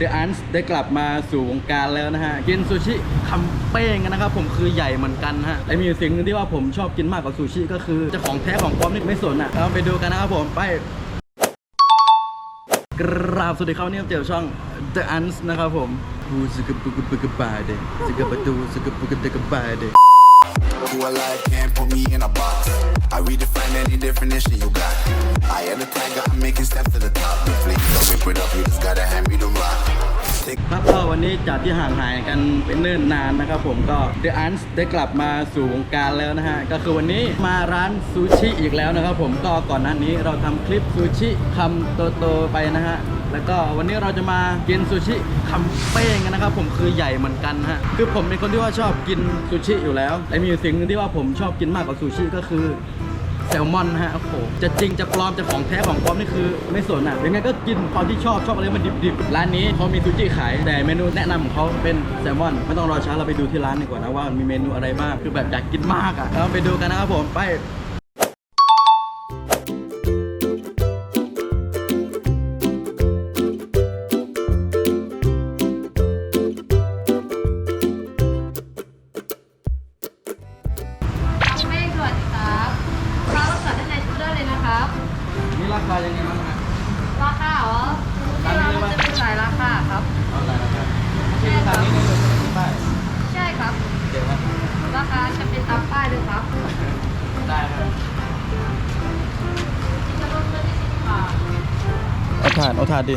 The Ants ได้กลับมาสู่วงการแล้วนะฮะ กินซูชิคำเป้งนะครับผมคือใหญ่เหมือนกันฮะและมีสิ่งนึงที่ว่าผมชอบกินมากกว่าซูชิก็คือจะของแท้ของปลอมนี่ไม่สนอะเราไปดูกันนะครับผมไปกราบสวัสดีครับนี่เจอช่อง The Ants นะครับผมบูสกบุกบุกบาเดสกประตูสกบุกเดกบาเด Who alive can't put me in a box. I redefine any definition you got. I am the tiger, I'm making steps to the top. The flames don't whip it up, you just gotta hand me the rock. ครับก็วันนี้จากที่ห่างหายกันเป็นเนิ่นนานนะครับผมก็ The Ants ได้กลับมาสู่วงการแล้วนะฮะ ก็คือวันนี้มาร้านซูชิอีกแล้วนะครับผมก็ก่อนหน้านี้เราทำคลิปซูชิคำโตๆไปนะฮะแล้วก็วันนี้เราจะมากินซูชิคำเป้งกันนะครับ ผมคือใหญ่เหมือนกันฮะคือผมเป็นคนที่ว่าชอบกินซูชิอยู่แล้ว และมีอยู่สิ่งนึงที่ว่าผมชอบกินมากกว่าซูชิก็คือ แซลมอนนะฮะ โอ้โห จะจริงจะปลอมจะของแท้ของปลอมนี่คือไม่สนอะยังไงก็กินความที่ชอบชอบอะไรมันดิบๆ ร้านนี้เขามีซูชิขาย แต่เมนูแนะนำของเขาเป็นแซลมอน ไม่ต้องรอช้าเราไปดูที่ร้านดีกว่านะว่ามีเมนูอะไรบ้าง คือแบบอยากกินมากอะเราไปดูกันนะครับผม ไป ราคายังไงบ้างฮะราคาเหรอที่ร้านมันจะมีหลายราคาครับเอาอะไรนะครับที่ราคานี้ได้เลยที่ป้ายใช่ครับ เดี๋ยวครับราคาจะเป็นตามป้ายเลยครับ ได้ครับที่จะเริ่มต้นที่สิบบาทเอาถาดเอาถาดดิ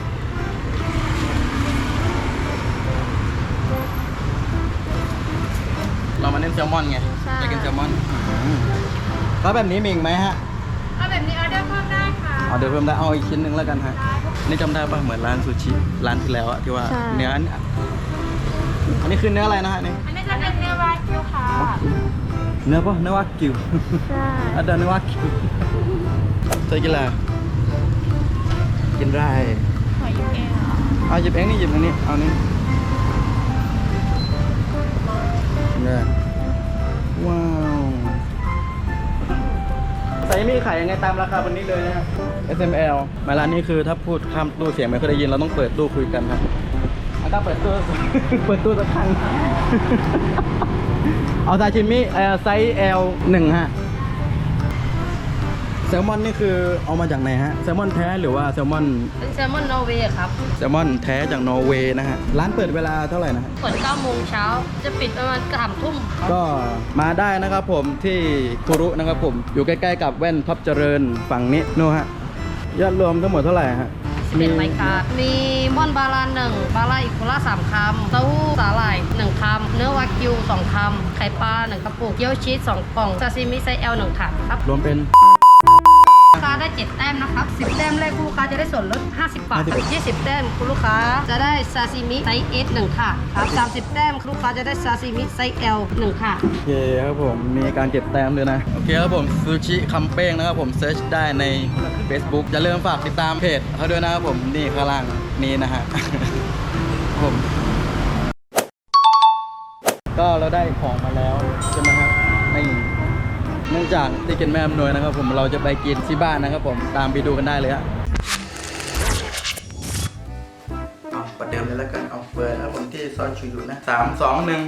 เรามาเน้นแซลมอนไงจะกินแซลมอนอืมแล้วแบบนี้มีอีกไหมฮะ เอาแบบนี้ออเดอร์ เพิ่มได้ค่ะเอาเดี๋ยวเพิ่มได้เอาอีกชิ้นหนึ่งแล้วกันฮะนี่จำได้ป่ะเหมือนร้านซูชิร้านที่แล้วอะที่ว่าใช่ เนื้ออันอันนี้คือเนื้ออะไรนะฮะนี่อันนี้จะเป็นเนื้อวากิวค่ะเนื้อป่ะเนื้อวากิว ใช่อันเดิมเนื้อวากิวเธอกินอะไรกินไรหอยเองเหรอเอาหยิบเองนี่หยิบอันนี้เอานี้เนี่ยว้าว ใส่มีขายยังไงตามราคาวันนี้เลยนะฮะ SML มาร้านนี้คือถ้าพูดข้ามตู้เสียงไม่เคอยได้ยินเราต้องเปิดตู้คุยกันครับอาต้าเปิดตู้ เปิดตู้สักครั้ง เอาซาชิมิเอ่อไซส์ L หนึ่งฮะ แซลมอนนี่คือเอามาจากไหนฮะแซลมอนแท้หรือว่าแซลมอนเป็นแซลมอนนอร์เวย์ครับแซลมอนแท้จากนอร์เวย์นะฮะร้านเปิดเวลาเท่าไหร่นะฮะเปิด9โมงเช้าจะปิดประมาณสามทุ่มก็มาได้นะครับผมที่คุรุนะครับผมอยู่ใกล้ๆกับแว่นท็อปเจริญฝั่งนี้นู่นฮะยอดรวมทั้งหมดเท่าไหร่ฮะเป็นไมคาร์มีม่อนบาลานหนึ่งบาลาอีกโคล่าสามคำเต้าหู้สาหร่ายหนึ่งคำเนื้อวากิวสองคำไข่ปลาหนึ่งกระปุกเกี๊ยวชีสสองกล่องซาซิมิไซส์ L หนึ่งถาดครับ รวมเป็น ลูกค้าได้ 7 แต้มนะครับ 10 แต้มแรกคุณลูกค้าจะได้ส่วนลด 50 บาท50 20 แต้มคุณลูกค้าจะได้ซาซิมิไซส์ S 1ค่ะครับ30 แต้มคุณลูกค้าจะได้ซาซิมิไซส์ L 1ค่ะ โอเคครับผมมีการเก็บแต้มด้วยนะ โอเคครับผมซูชิคำเป้งนะครับผมเซิร์ชได้ใน Facebook อย่าลืมฝากติดตามเพจเขาด้วยนะครับผมนี่ข้างล่างนี้นะฮะผม ก็เราได้ของ จากที่กินแม่อำนวยนะครับ ผมเราจะไปกินที่บ้านนะครับผมตามไปดูกันได้เลยฮะเอาประเดิมเลยแล้วกันเอาเปิดนะครับผมที่ซอยชูอยู่นะสามสองหนึ่ง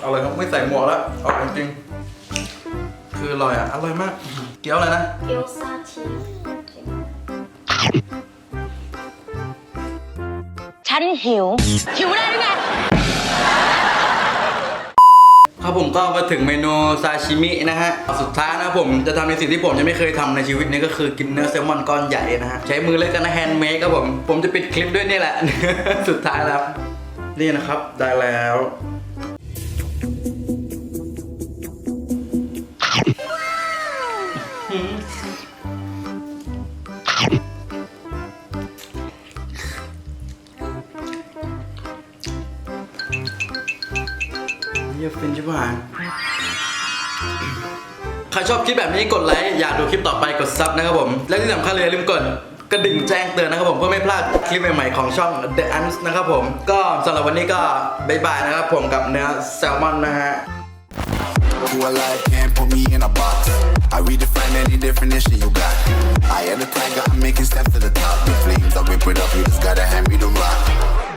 เอาเลยครับไม่ใส่หมวกแล้วเอาจริงๆคืออร่อยอะอร่อยมาก เกี๊ยวอะไรนะ เกี๊ยวซาชิฉันหิว หิวได้หรือไง ครับผมก็มาถึงเมนูซาชิมินะฮะสุดท้ายนะผมจะทำในสิ่งที่ผมยังไม่เคยทำในชีวิตนี้ก็คือกินเนื้อแซลมอนก้อนใหญ่นะฮะใช้มือเล็กกันนะแฮนด์เมดครับผม ผมจะปิดคลิปด้วยนี่แหละ สุดท้ายแล้วนี่นะครับได้แล้ว เยี่ยฟินชิบหายใครชอบคลิปแบบนี้กดไลค์ อยากดูคลิปต่อไปกดซับนะครับผม และที่สำคัญเลยอย่าลืมกดกระดิ่งแจ้งเตือนนะครับผมเพื่อไม่พลาดคลิปใหม่ๆของช่อง The Ants นะครับผม ก็สำหรับวันนี้ก็บายบายนะครับผมกับเนื้อแซลมอนนะฮะ Who alive can't put me in a box. I redefine any definition you got. I am the tiger, I'm making steps to the top. The flames, I whip it up, you just gotta hand me